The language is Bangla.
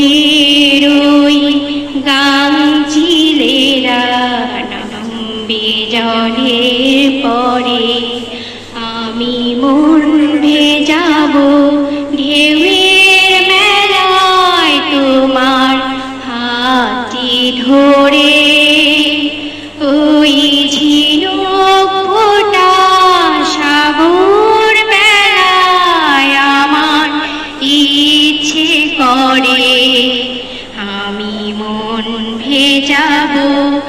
তীরুই গান জলের পরে আমি মন ভেজাবো ঢেউয়ে ভেজাবো।